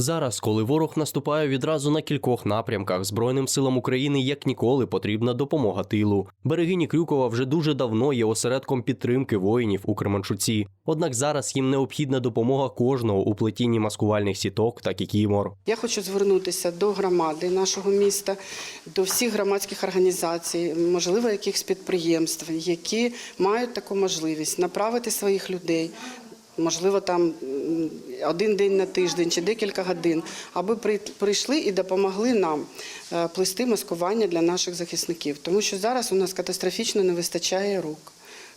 Зараз, коли ворог наступає відразу на кількох напрямках, Збройним силам України як ніколи потрібна допомога тилу. Берегині Крюкова вже дуже давно є осередком підтримки воїнів у Кременчуці. Однак зараз їм необхідна допомога кожного у плетінні маскувальних сіток та кікімор. Я хочу звернутися до громади нашого міста, до всіх громадських організацій, можливо, якихось підприємств, які мають таку можливість направити своїх людей. Можливо, там один день на тиждень чи декілька годин, аби при- прийшли і допомогли нам е, плести маскування для наших захисників, тому що зараз у нас катастрофічно не вистачає рук.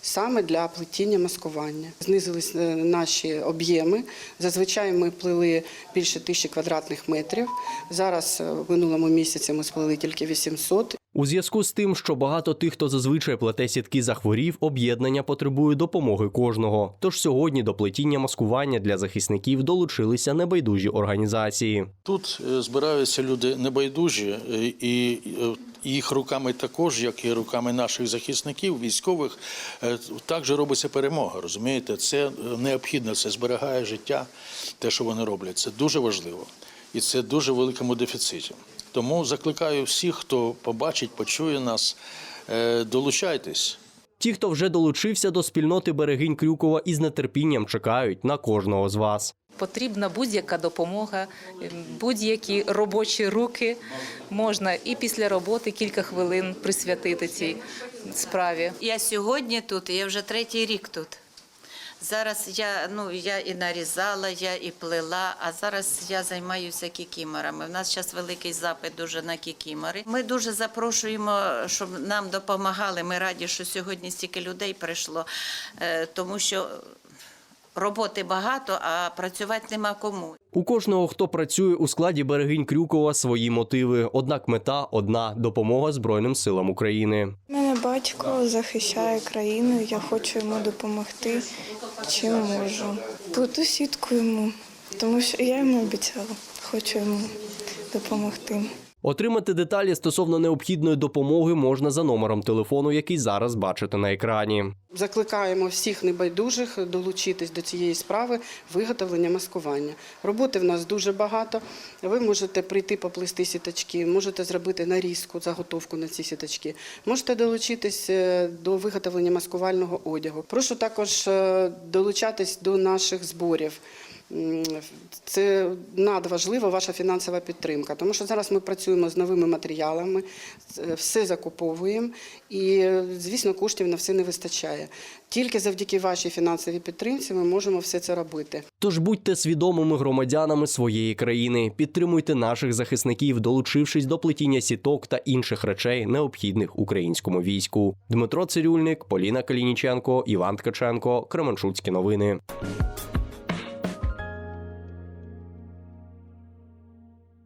Саме для плетіння маскування знизились е, наші об'єми. Зазвичай ми плели більше тисячі квадратних метрів. Зараз е, в минулому місяці ми сплели тільки 800. У зв'язку з тим, що багато тих, хто зазвичай плете сітки захворів, об'єднання потребує допомоги кожного. Тож сьогодні до плетіння маскування для захисників долучилися небайдужі організації. Тут е, збираються люди небайдужі, і їх руками також, як і руками наших захисників, військових, е, також робиться перемога. Розумієте, це е, необхідно, це зберігає життя, те, що вони роблять. Це дуже важливо і це дуже великому дефіциті. Тому закликаю всіх, хто побачить, почує нас, е, долучайтесь. Ті, хто вже долучився до спільноти берегинь Крюкова, із нетерпінням чекають на кожного з вас. Потрібна будь-яка допомога, ем, будь-які робочі руки. Можна і після роботи кілька хвилин присвятити цій справі. Я сьогодні тут, і я вже третій рік тут. Зараз я, ну, я і нарізала, я і плела, а зараз я займаюся кікіморами. У нас зараз великий запит дуже на кікімори. Ми дуже запрошуємо, щоб нам допомагали. Ми раді, що сьогодні стільки людей прийшло, е, тому що роботи багато, а працювати нема кому. У кожного, хто працює у складі берегинь Крюкова, свої мотиви. Однак мета одна допомога Збройним силам України. Батько захищає країну, я хочу йому допомогти, чим можу. Буду сітку йому, тому що я йому обіцяла, хочу йому допомогти. Отримати деталі стосовно необхідної допомоги можна за номером телефону, який зараз бачите на екрані. Закликаємо всіх небайдужих долучитись до цієї справи виготовлення маскування. Роботи в нас дуже багато. Ви можете прийти поплести сіточки, можете зробити нарізку, заготовку на ці сіточки. Можете долучитись е, до виготовлення маскувального одягу. Прошу також е, долучатись до наших зборів. Це надважлива ваша фінансова підтримка, тому що зараз ми працюємо з новими матеріалами, е, все закуповуємо, і, звісно, коштів на все не вистачає. Тільки завдяки вашій фінансовій підтримці ми можемо все це робити. Тож будьте свідомими громадянами своєї країни, підтримуйте наших захисників, долучившись до плетіння сіток та інших речей, необхідних українському війську. Дмитро Цирюльник, Поліна Калініченко, Іван Ткаченко, Кременчуцькі новини.